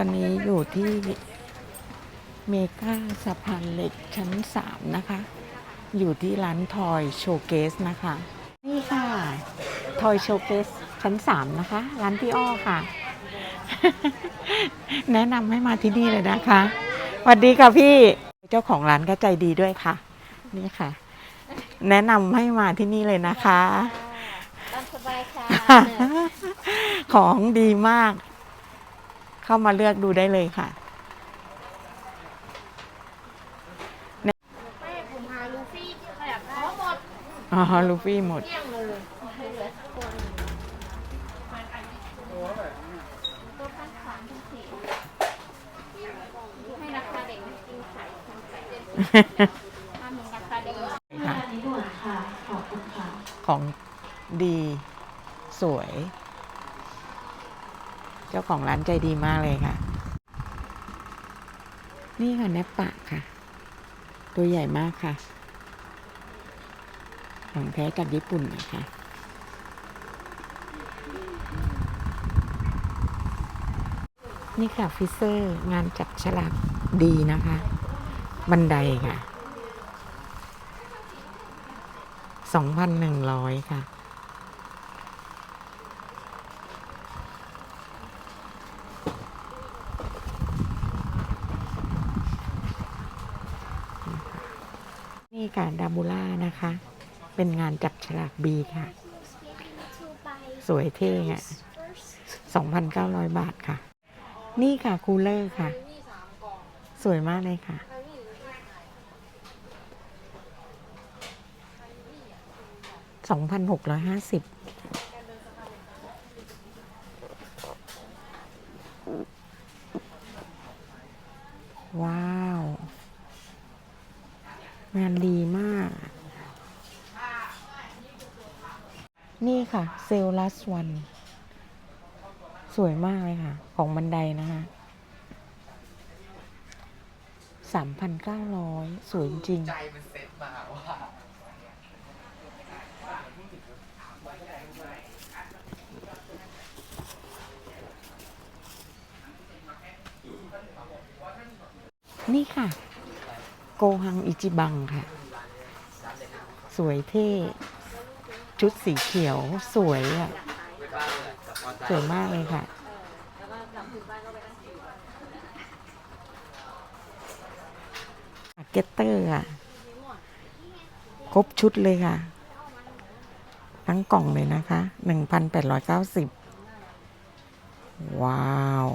ตอนนี้อยู่ที่เมกาสะพานเหล็กชั้น 3 นะคะ อยู่ที่ร้านทอยโชว์เกสนะคะ นี่ค่ะ ทอยโชว์เกสชั้น 3 นะคะ ร้านพี่อ้อค่ะ แนะนำให้มาที่นี่เลยนะคะสวัสดีค่ะพี่เจ้าของร้านก็ใจดีด้วยค่ะ นี่ค่ะ แนะนำให้มาที่นี่เลยนะคะ ตามสบายค่ะ ของดีมาก เข้ามาเลือกดูได้เลยค่ะแม่ผมหาลูฟี่แบบขอหมดอ๋อลูฟี่หมดเกลี้ยงเลยเหลือสักคนตัวพันสามพันสี่ให้ราคาเด็กจริงใส่ทำใส่ทำเหมือนราคาเด็กค่ะอันนี้ด่วนค่ะขอบคุณค่ะของดีสวยเจ้าของร้านใจดีมากเลยค่ะ นี่ค่ะแนปปะค่ะ ตัวใหญ่มากค่ะ ของแท้จากญี่ปุ่นนะคะนี่ค่ะฟิเซอร์งานจักฉลากดีนะคะ บันไดค่ะสองพันหนึ่งร้อยค่ะ นี่ค่ะดาบูล่านะคะ เป็นงานจับฉลากบีค่ะ สวยเท่อะ2,900 บาทค่ะ นี่ค่ะคูลเลอร์ค่ะ สวยมากเลยค่ะ 2,650ว้าว งานดีมาก นี่ค่ะ เซลลัสวัน สวยมากเลยค่ะ ของบันไดนะคะ3,900สวยจริงใจมันเซ็ตมาว่านี่ค่ะ โกฮังอิจิบังค่ะ สวยเท่ ชุดสีเขียวสวยอะ สวยมากเลยค่ะ เก็ตเตอร์อะ ครบชุดเลยค่ะ ทั้งกล่องเลยนะคะหนึ่งพันแปดร้อยเก้าสิบว้าว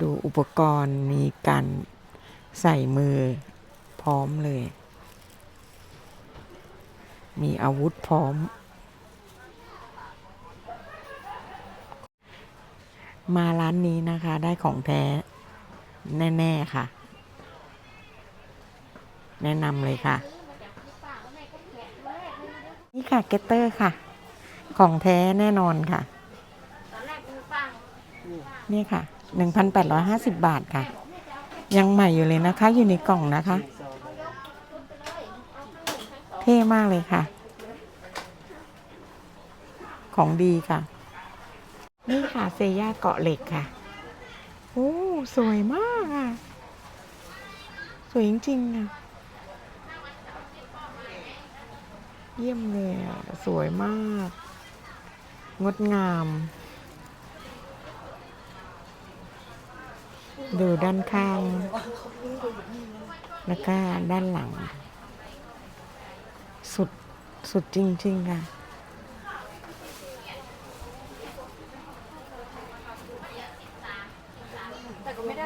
ดูอุปกรณ์มีการใส่มือพร้อมเลย มีอาวุธพร้อม มาร้านนี้นะคะได้ของแท้ แน่ ๆ ค่ะ แนะนำเลยค่ะ นี่ค่ะ เกตเตอร์ค่ะ ของแท้แน่นอนค่ะตอนแรกมือปังนี่ค่ะ 1,850 บาทค่ะ ยังใหม่อยู่เลยนะคะ อยู่ในกล่องนะคะ เท่มากเลยค่ะ ของดีค่ะ นี่ค่ะเซย่าเกาะเหล็กค่ะ โอ้ สวยมากอะ สวยจริงๆอะเยี่ยมเลยอะ สวยมาก งดงาม ดูด้านข้าง แล้วก็ด้านหลัง สุด สุดจริง ๆ ค่ะ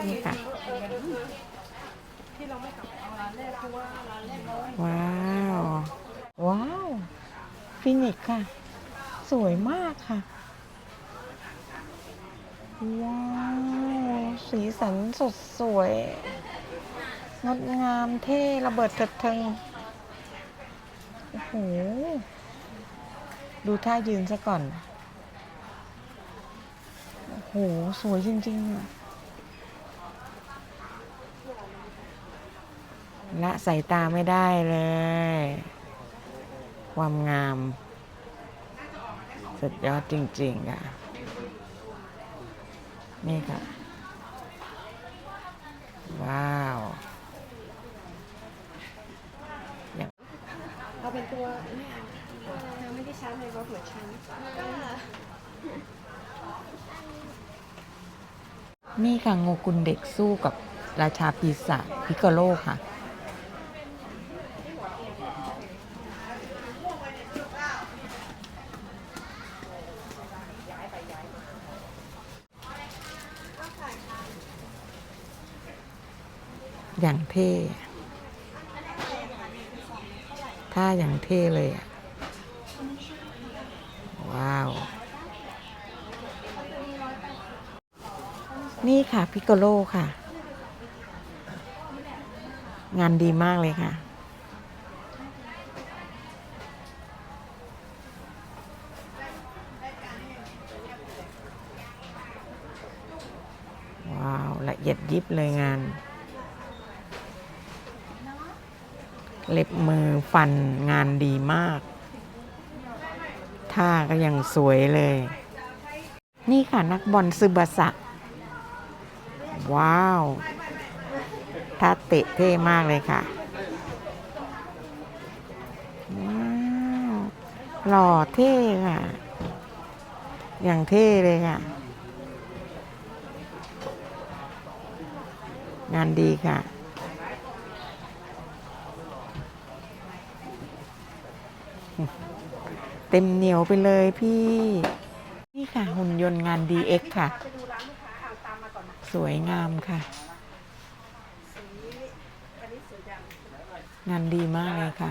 นี่ค่ะ ว้าว ว้าว ฟินิกค่ะ สวยมากค่ะ ว้าว สีสันสดสวย งดงามเท่ระเบิดเถิดเทิง โอ้โห ดูท่ายืนซะก่อน โอ้โห สวยจริงๆอะละสายตาไม่ได้เลย ความงาม สุดยอดจริง ๆ ค่ะ นี่ค่ะ ว้าวอย่างเอาเป็นตัวไม่เอาตัวอะไรนะไม่ได้ชาร์จในรถเหมือนฉันนี่ค่ะโงกุลเด็กสู้กับราชาปีศาจพิกาโลค่ะ อย่างเท่ถ้าอย่างเท่เลยอะว้าว นี่ค่ะ พิโกโลค่ะ งานดีมากเลยค่ะว้าว ละเอียดยิบเลยงาน เล็บมือฟันงานดีมาก ท่าก็ยังสวยเลย นี่ค่ะนักบอลซึบาสะ ว้าวท่าเตะเท่มากเลยค่ะ ว้าวหล่อเท่ค่ะ อย่างเท่เลยค่ะ งานดีค่ะ เต็มเหนียวไปเลยพี่ นี่ค่ะ หุ่นยนต์งาน DX ค่ะ สวยงามค่ะ งานดีมากเลยค่ะ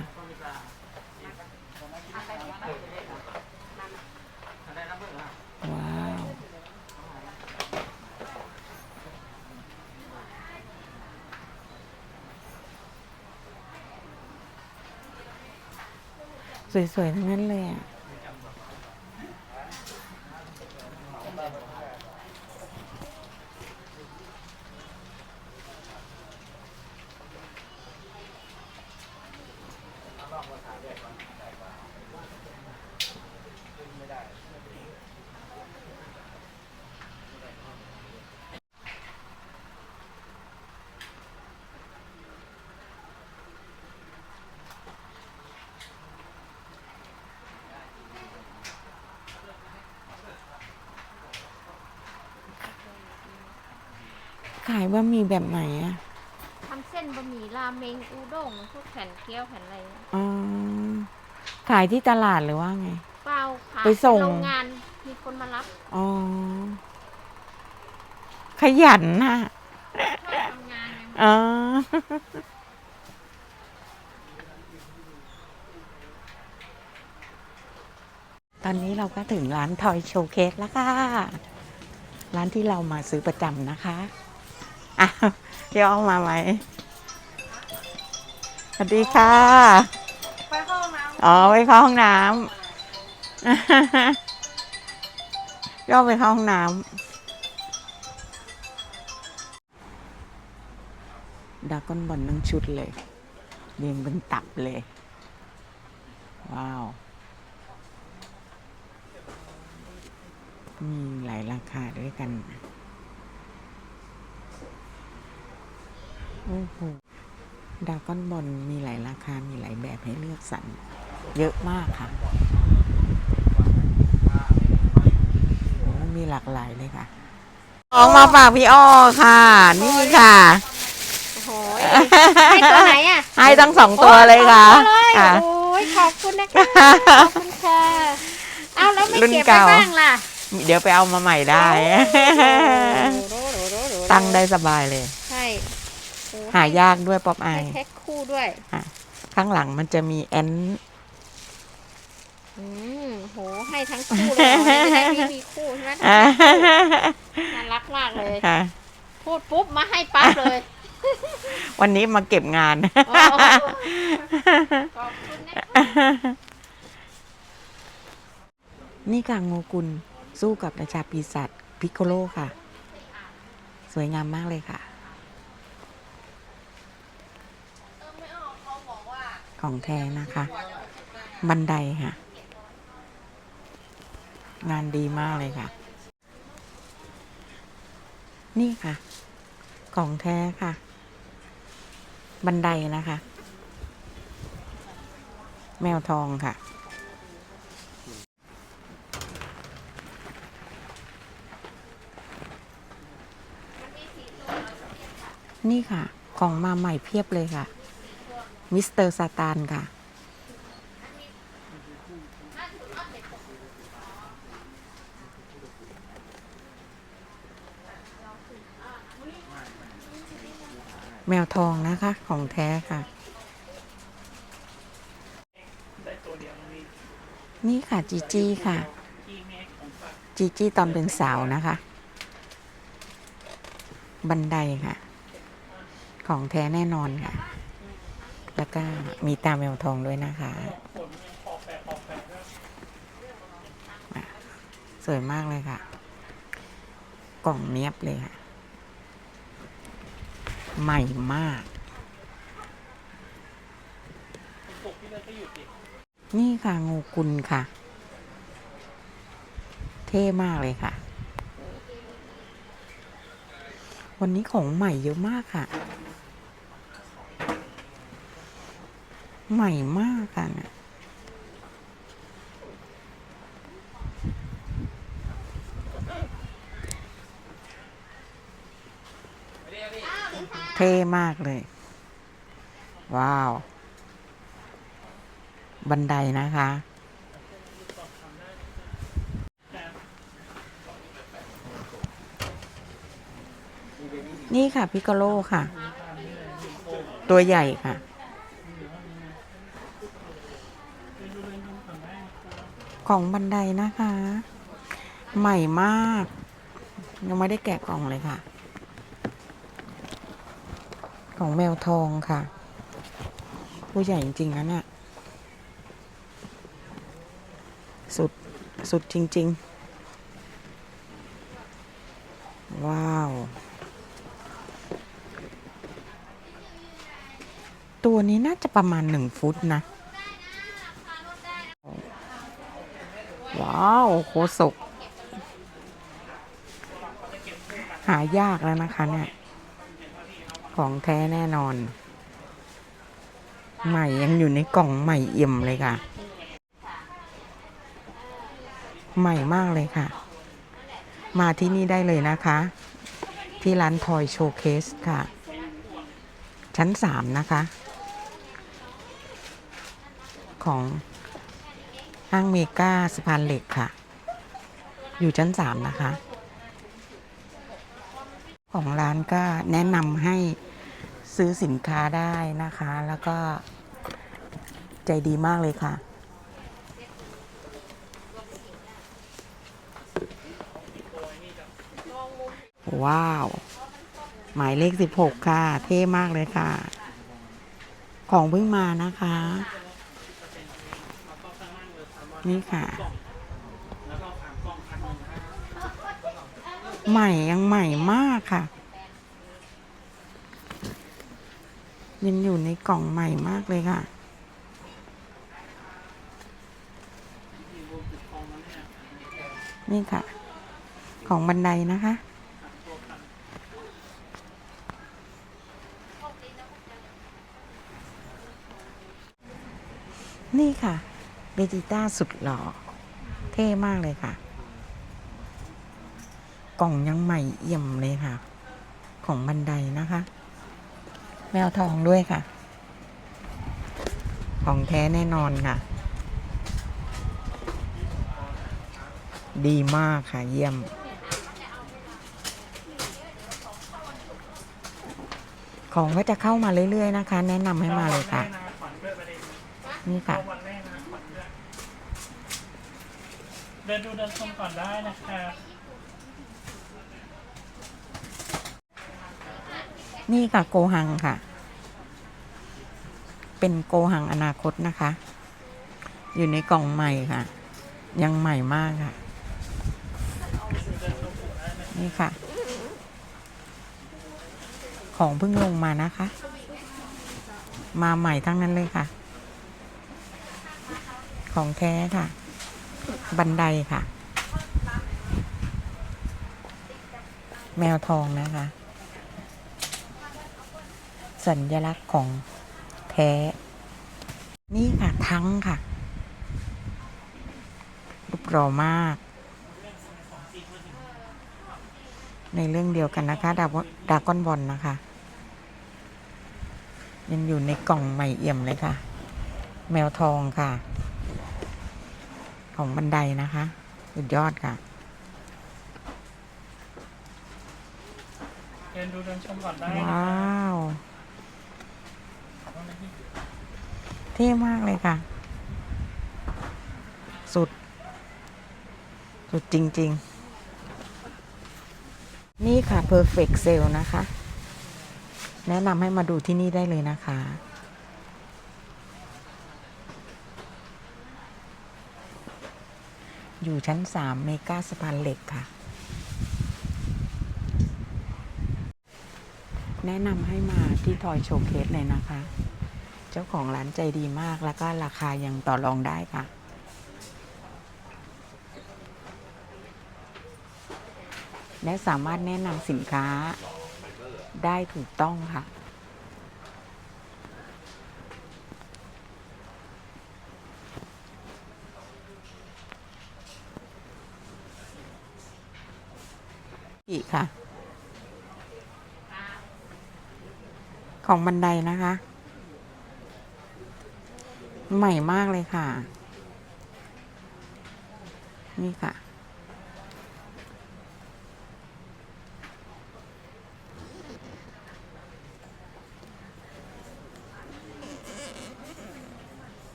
สวยๆทั้งนั้นเลยอะ ขายว่ามีแบบไหนอะทำเส้นบะหมี่ราเมงอูด้งพวกแผ่นเกี๊ยวแผ่นอะไรนะอ๋อขายที่ตลาดหรือว่าไง เปล่าค่ะไปส่ง โรงงานมีคนมารับอ๋อ ขยันน่ะชอบทำงานไงอ๋อ ตอนนี้เราก็ถึงร้านทอยโชว์เคสแล้วค่ะ ร้านที่เรามาซื้อประจำนะคะ อ้าวเดี๋ยวเอามาไหมสวัสดีค่ะ ไปเข้าห้องน้อ๋อไปเข้าห้องน้ำย่อไปเข้าห้องน้ำดากอนบอลทั้งชุดเลยเรียงเป็นตับเลย ว้าว มีหลายราคาด้วยกัน โอ้โหดากอนบอลมีหลายราคา มีหลายแบบให้เลือกสรรเยอะมากค่ะโอ้มีหลากหลายเลยค่ะออกมาฝากพี่อ้อค่ะ นี่ค่ะำโอ้โหให้ตัวไหนอะให้ทั้งสองตัวเลยค่ะ โอ้ยค่ะ โอ้ยขอบคุณนะคะขอบคุณค่ะเอาแล้วไม่รุ่นเก็บไปเก่า บ้างล่ะเดี๋ยวไปเอามาใหม่ได้ตั้งได้สบายเลย ใช่โอ้หายากด้วยป๊อปไอให้แพ็คคู่ด้วย ข้างหลังมันจะมีแอนอืมโห ให้ทั้งคู่เลยเหรอจะได้ไม่มีคู่ใช่ไหมอ่าน่ารักมากเลยค่ะพูดปุ๊บมาให้ปั๊บเลย วันนี้มาเก็บงานโอ้โหขอบคุณนะนี่ค่ะโงกุลสู้กับราชาปีศาจพิกโกโลค่ะ สวยงามมากเลยค่ะ ของแท้นะคะ บันไดค่ะ งานดีมากเลยค่ะ นี่ค่ะ ของแท้ค่ะ บันไดนะคะ แมวทองค่ะนี่ค่ะ ของมาใหม่เพียบเลยค่ะ มิสเตอร์ซาตานค่ะ แมวทองนะคะ ของแท้ค่ะ นี่ค่ะ จีจี้ค่ะ จีจี้ตอนเป็นสาวนะคะ บันไดค่ะ ของแท้แน่นอนค่ะ ก็มีตาแมวทองด้วยนะคะอะสวยมากเลยค่ะ กล่องเนี้ยบเลยค่ะ ใหม่มาก นี่ค่ะ งูกุลค่ะ เท่มากเลยค่ะ วันนี้ของใหม่เยอะมากค่ะ ใหม่มากค่ะเนี่ยเท่มากเลย ว้าว บันไดนะคะ นี่ค่ะ พิกโลค่ะ ตัวใหญ่ค่ะ ของบันไดนะคะ ใหม่มาก ยังไม่ได้แกะกล่องเลยค่ะ ของแมวทองค่ะตัวใหญ่จริงๆนะเนี่ยสุด สุดจริง ๆ ว้าว ตัวนี้น่าจะประมาณหนึ่งฟุตนะ ว้าวโคศก หายากแล้วนะคะเนี่ย ของแท้แน่นอน ใหม่ยังอยู่ในกล่องใหม่เอี่ยมเลยค่ะ ใหม่มากเลยค่ะ มาที่นี่ได้เลยนะคะ ที่ร้านทอยโชว์เคสค่ะ ชั้นสามนะคะ ของ ห้างเมกาสะพานเหล็กค่ะ อยู่ชั้นสามนะคะ ของร้านก็แนะนำให้ซื้อสินค้าได้นะคะ แล้วก็ใจดีมากเลยค่ะ ว้าว หมายเลขสิบหกค่ะ เท่มากเลยค่ะ ของเพิ่งมานะคะ นี่ค่ะ ใหม่ยังใหม่มากค่ะ ยังอยู่ในกล่องใหม่มากเลยค่ะ นี่ค่ะ ของบันไดนะคะนี่ค่ะ เบจิต้าสุดหล่อ เท่มากเลยค่ะ กล่องยังใหม่เอี่ยมเลยค่ะ ของบันไดนะคะ แมวทองด้วยค่ะ ของแท้แน่นอนค่ะ ดีมากค่ะ เยี่ยม ของก็จะเข้ามาเรื่อยๆนะคะ แนะนำให้มาเลยค่ะ นี่ค่ะ วันแรกนะขวัญด้วยเดินดูเดินชมก่อนได้นะครับนี่ค่ะโกหังค่ะ เป็นโกหังอนาคตนะคะ อยู่ในกล่องใหม่ค่ะ ยังใหม่มากค่ะ นี่ค่ะ ของเพิ่งลงมานะคะ มาใหม่ทั้งนั้นเลยค่ะ ของแท้ค่ะ บันไดค่ะ แมวทองนะคะ สัญลักษณ์ของแท้ นี่ค่ะทั้งค่ะรูปหล่อมาก ในเรื่องเดียวกันนะคะดาดากอนบอลนะคะ ยังอยู่ในกล่องใหม่เอี่ยมเลยค่ะ แมวทองค่ะ ของบันไดนะคะ สุดยอดค่ะเดินดูเดินชมก่อนได้นะว้าวเท่มากเลยค่ะ สุด สุดจริง ๆ นี่ค่ะ Perfect Sale นะคะ แนะนำให้มาดูที่นี่ได้เลยนะคะ อยู่ชั้น 3 เมกาสะพานเหล็กค่ะ แนะนำให้มาที่ทอยโชว์เคสเลยนะคะ เจ้าของร้านใจดีมากแล้วก็ราคายังต่อรองได้ค่ะ และสามารถแนะนำสินค้าได้ถูกต้องค่ะ กค่ะ ของบันไดนะคะ ใหม่มากเลยค่ะ นี่ค่ะ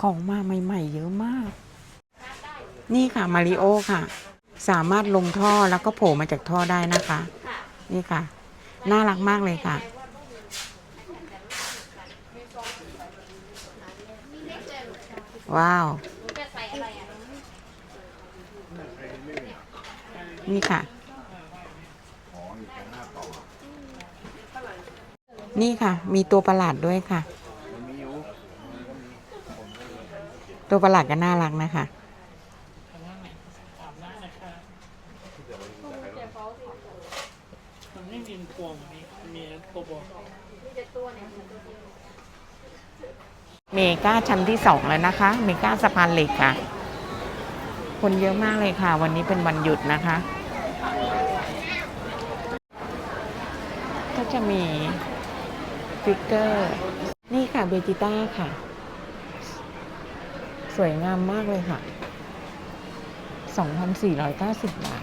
ของมาใหม่ ๆ เยอะมาก นี่ค่ะ มาริโอค่ะ สามารถลงท่อแล้วก็โผล่มาจากท่อได้นะคะ นี่ค่ะ น่ารักมากเลยค่ะ ว้าว นี่ค่ะ นี่ค่ะ มีตัวประหลาดด้วยค่ะ ตัวประหลาดก็น่ารักนะคะ ถามได้นะคะมันไม่มีพวงมีมีตัวบอก เม ก้าชั้นที่สองแล้วนะคะ เมก้าสะพานเหล็กค่ะ คนเยอะมากเลยค่ะ วันนี้เป็นวันหยุดนะคะ ก็จะมีฟิกเกอร์ นี่ค่ะเบจิต้าค่ะ สวยงามมากเลยค่ะ 2,490 บาท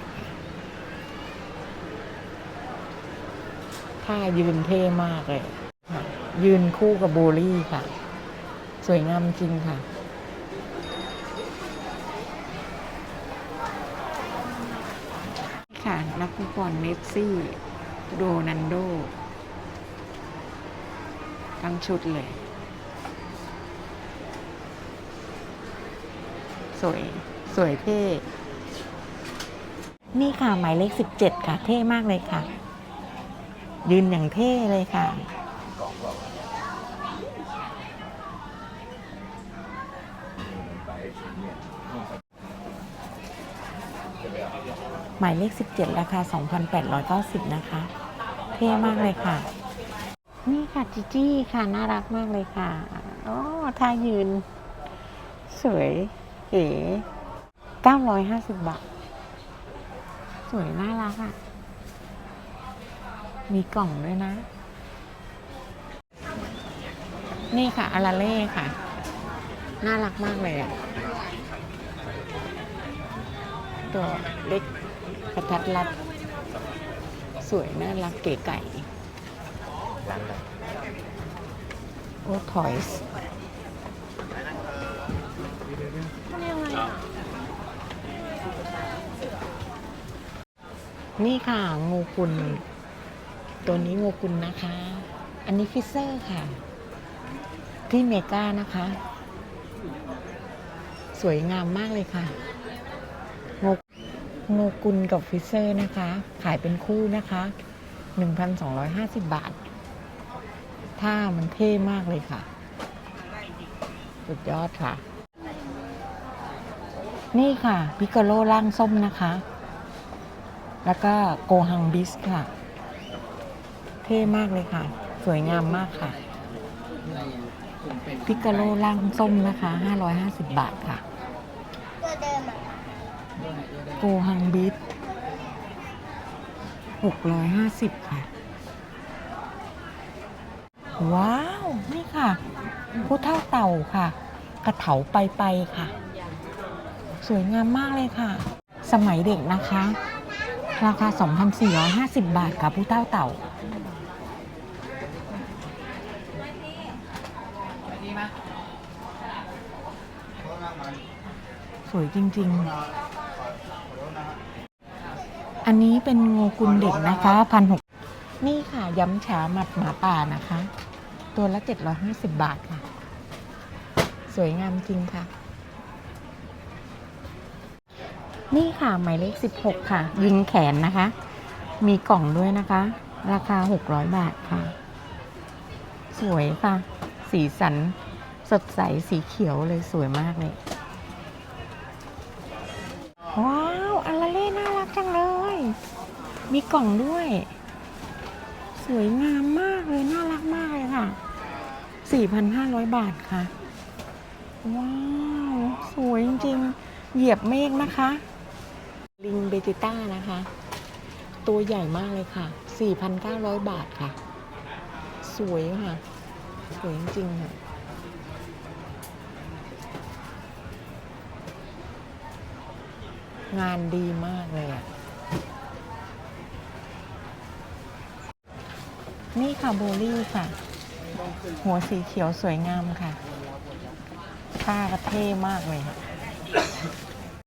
ท่ายืนเท่มากเลย ยืนคู่กับโบลี่ค่ะ สวยงามจริงค่ะ ค่ะ นักฟุตบอลเมสซี่โรนันโด ทั้งชุดเลย สวย สวยเท่ นี่ค่ะ หมายเลขสิบเจ็ดค่ะ เท่มากเลยค่ะ ยืนอย่างเท่เลยค่ะ หมายเลข 17 ราคา 2,890 นะคะ เท่มากเลยค่ะ นี่ค่ะจิจี้ค่ะ น่ารักมากเลยค่ะโอ้ท่ายืน สวยเก๋950 บาท สวยน่ารักอะ มีกล่องด้วยนะ นี่ค่ะอาราเล่ค่ะ น่ารักมากเลยอะ ตัวเล็กกระทัดรัด สวยน่ารักเก๋ไก่โอ้ทอยส์นี่ค่ะงูกุลตัวนี้งูกุลนะคะ อันนี้ฟิเซอร์ค่ะ ที่เมกานะคะ สวยงามมากเลยค่ะ งูกุลกับฟิเซอร์นะคะ ขายเป็นคู่นะคะ 1,250 บาท ถ้ามันเท่มากเลยค่ะ สุดยอดค่ะ นี่ค่ะ พิกาโลร่างส้มนะคะ แล้วก็โกฮังบิสค่ะ เท่มากเลยค่ะ สวยงามมากค่ะ พิกาโลล่างส้มนะคะ 550 บาทค่ะ โกฮังบิส650ค่ะ ว้าว นี่ค่ะ ผู้เท่าเต่าค่ะ กระเถาไปไปค่ะ สวยงามมากเลยค่ะ สมัยเด็กนะคะ ราคา 2,450 บาทค่ะผู้เท่าเต่าสวยจริง ๆ อันนี้เป็นงูกุลเด็กนะคะพันหกนี่ค่ะย้ำฉาหมัดหมาป่านะคะ ตัวละ 750 บาทค่ะ สวยงามจริงค่ะ นี่ค่ะหมายเลข 16 ค่ะ ยิงแขนนะคะ มีกล่องด้วยนะคะ ราคา 600 บาทค่ะ สวยค่ะ สีสันสดใสสีเขียวเลยสวยมากเลย มีกล่องด้วย สวยงามมากเลย น่ารักมากเลยค่ะ 4,500 บาทค่ะ ว้าว สวยจริงๆเหยียบเมฆนะคะ ลิงเบจิต้านะคะ ตัวใหญ่มากเลยค่ะ 4,900 บาทค่ะ สวยค่ะ สวยจริงๆค่ะงานดีมากเลยอะ นี่ค่ะโบลี่ค่ะ หัวสีเขียวสวยงามค่ะผ้าก็เท่มากเลยค่ะ